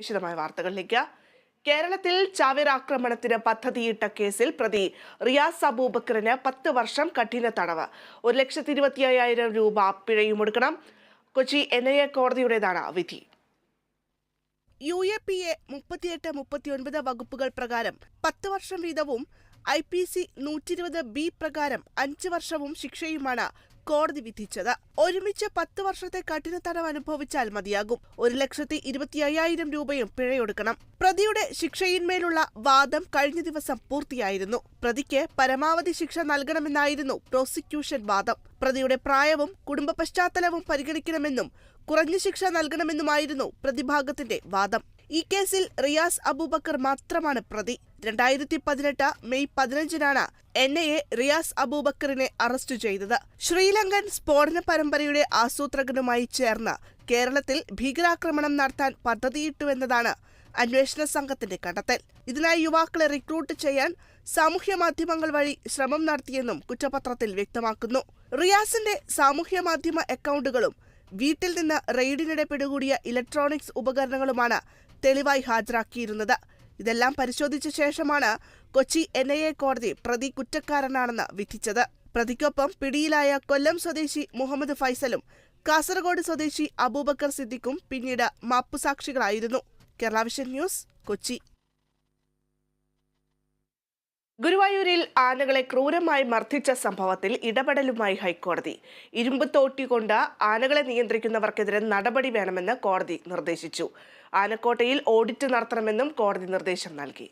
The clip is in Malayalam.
വിശദമായ വാർത്തകളിലേക്ക്. കേരളത്തിൽ ചാവേർ ആക്രമണത്തിന് പദ്ധതിയിട്ട കേസിൽ പ്രതി റിയാസ് അബൂബക്കറിന് പത്ത് വർഷം കഠിന തടവ്. ഒരു ലക്ഷത്തി ഇരുപത്തി അയ്യായിരം രൂപ പിഴയും കൊടുക്കണം കൊച്ചി എൻ ഐ എ കോടതിയുടേതാണ് വിധി. യു എ പി എ മുപ്പത്തിയെട്ട് മുപ്പത്തിയൊൻപത് വകുപ്പുകൾ പ്രകാരം പത്ത് വർഷം വീതവും ഐ പി സി നൂറ്റി ഇരുപത് ബി പ്രകാരം അഞ്ച് വർഷവും ശിക്ഷയുമാണ് കോടതി വിധിച്ചത്. ഒരുമിച്ച് പത്ത് വർഷത്തെ കഠിന തടവ് അനുഭവിച്ചാൽ മതിയാകും. ഒരു ലക്ഷത്തി ഇരുപത്തി അയ്യായിരം രൂപയും പിഴയൊടുക്കണം. പ്രതിയുടെ ശിക്ഷയിന്മേലുള്ള വാദം കഴിഞ്ഞ ദിവസം പൂർത്തിയായിരുന്നു. പ്രതിക്ക് പരമാവധി ശിക്ഷ നൽകണമെന്നായിരുന്നു പ്രോസിക്യൂഷൻ വാദം. പ്രതിയുടെ പ്രായവും കുടുംബ പശ്ചാത്തലവും പരിഗണിക്കണമെന്നും കുറഞ്ഞ ശിക്ഷ നൽകണമെന്നുമായിരുന്നു പ്രതിഭാഗത്തിന്റെ വാദം. ഈ കേസിൽ റിയാസ് അബൂബക്കർ മാത്രമാണ് പ്രതി. രണ്ടായിരത്തി പതിനെട്ട് മെയ് പതിനഞ്ചിനാണ് എൻ ഐ എ റിയാസ് അബൂബക്കറിനെ അറസ്റ്റ് ചെയ്തത്. ശ്രീലങ്കൻ സ്ഫോടന പരമ്പരയുടെ ആസൂത്രകനുമായി ചേർന്ന് കേരളത്തിൽ ഭീകരാക്രമണം നടത്താൻ പദ്ധതിയിട്ടുവെന്നതാണ് അന്വേഷണ സംഘത്തിന്റെ കണ്ടെത്തൽ. ഇതിനായി യുവാക്കളെ റിക്രൂട്ട് ചെയ്യാൻ സാമൂഹ്യ മാധ്യമങ്ങൾ വഴി ശ്രമം നടത്തിയെന്നും കുറ്റപത്രത്തിൽ വ്യക്തമാക്കുന്നു. റിയാസിന്റെ സാമൂഹ്യ മാധ്യമ അക്കൗണ്ടുകളും വീട്ടിൽ നിന്ന് റെയ്ഡിനിടെ പിടികൂടിയ ഇലക്ട്രോണിക്സ് ഉപകരണങ്ങളുമാണ് തെളിവായി ഹാജരാക്കിയിരുന്നത്. ഇതെല്ലാം പരിശോധിച്ച ശേഷമാണ് കൊച്ചി എൻ കോടതി പ്രതി കുറ്റക്കാരനാണെന്ന് വിധിച്ചത്. പ്രതിക്കൊപ്പം പിടിയിലായ കൊല്ലം സ്വദേശി മുഹമ്മദ് ഫൈസലും കാസർഗോഡ് സ്വദേശി അബൂബക്കർ സിദ്ദിഖും പിന്നീട് മാപ്പുസാക്ഷികളായിരുന്നു കേരള വിഷൻ ന്യൂസ് കൊച്ചി. ഗുരുവായൂരിൽ ആനകളെ ക്രൂരമായി മർദ്ദിച്ച സംഭവത്തിൽ ഇടപെടലുമായി ഹൈക്കോടതി. ഇരുമ്പ് തോട്ടി കൊണ്ട് ആനകളെ നിയന്ത്രിക്കുന്നവർക്കെതിരെ നടപടി വേണമെന്ന് കോടതി നിർദ്ദേശിച്ചു. ആനക്കോട്ടയിൽ ഓഡിറ്റ് നടത്തണമെന്നും കോടതി നിർദ്ദേശം നൽകി.